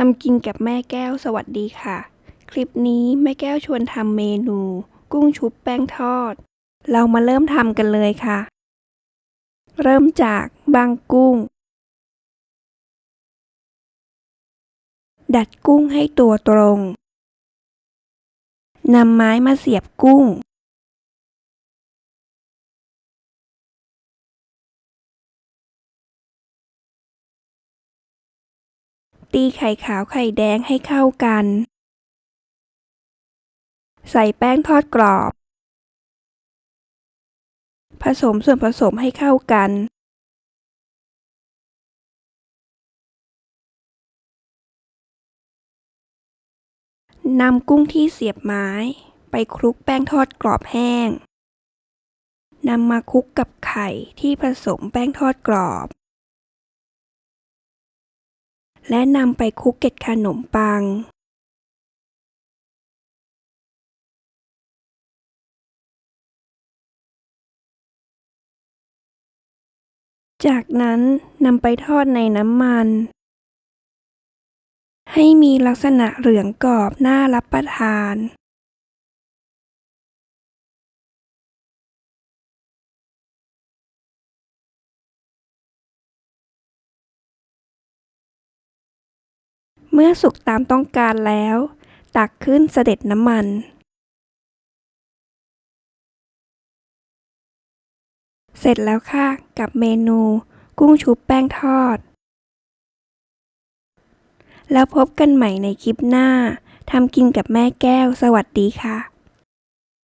ทำกินกับแม่แก้วสวัสดีค่ะ คลิปนี้แม่แก้วชวนทำเมนู กุ้งชุบแป้งทอด เรามาเริ่มทำกันเลยค่ะ เริ่มจากบางกุ้ง ดัดกุ้งให้ตัวตรงนำไม้มาเสียบกุ้ง ตีไข่ขาวไข่แดงให้เข้ากัน ใส่แป้งทอดกรอบ ผสมส่วนผสมให้เข้ากัน นำกุ้งที่เสียบไม้ไปคลุกแป้งทอดกรอบแห้งนำมาคลุกกับไข่ที่ผสมแป้งทอดกรอบ และนำไปคลุกเกล็ดขนมปังจากนั้นนำไปทอดในน้ำมัน ให้มีลักษณะเหลืองกรอบน่ารับประทาน เมื่อสุกตามต้องการแล้ว ตักขึ้นเสด็จน้ำมันเสร็จแล้วค่ะกับเมนู กุ้งชุบแป้งทอด แล้วพบกันใหม่ในคลิปหน้าทำกินกับแม่แก้ว สวัสดีค่ะ